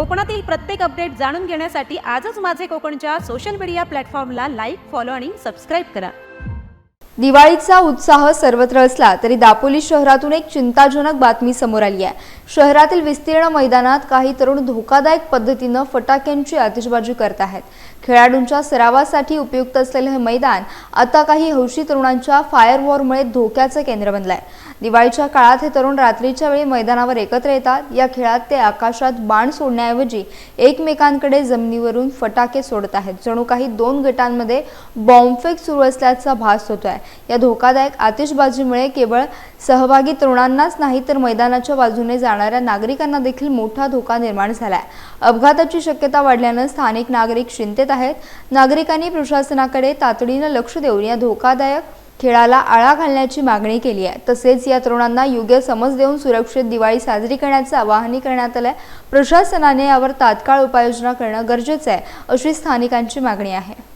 कोकणातील प्रत्येक अपडेट जाणून घेण्यासाठी आजच माझे कोकणच्या सोशल मीडिया प्लॅटफॉर्मला लाईक फॉलो आणि सबस्क्राईब करा. दिवाळीचा उत्साह सर्वत्र असला तरी दापोली शहरातून एक चिंताजनक बातमी समोर आली आहे. शहरातील विस्तीर्ण मैदानात काही तरुण धोकादायक पद्धतीनं फटाक्यांची आतिषबाजी करत आहेत. खेळाडूंच्या सरावासाठी उपयुक्त असलेलं हे मैदान आता काही हौशी तरुणांच्या फायर वॉरमुळे धोक्याचं केंद्र बनलं आहे दिवाळीच्या काळात हे तरुण रात्रीच्या वेळी मैदानावर एकत्र येतात. या खेळात ते आकाशात बाण सोडण्याऐवजी एकमेकांकडे जमिनीवरून फटाके सोडत आहेत. जणू काही दोन गटांमध्ये बॉम्बफेक सुरू असल्याचा भास होतोय. या धोकादायक आतिषबाजीमुळे केवळ सहभागी तरुणांनाच नाही तर मैदानाच्या बाजूने जाणाऱ्या नागरिकांना देखील मोठा धोका निर्माण झालाय. अपघाताची शक्यता वाढल्यानं स्थानिक नागरिक चिंतेत आहेत. नागरिकांनी प्रशासनाकडे तातडीनं लक्ष देऊन या धोकादायक खेळाला आळा घालण्याची मागणी केली आहे तसेच या तरुणांना योग्य समज देऊन सुरक्षित दिवाळी साजरी करण्याचं आवाहनही करण्यात आलं आहे प्रशासनाने यावर तात्काळ उपाययोजना करणं गरजेचं आहे अशी स्थानिकांची मागणी आहे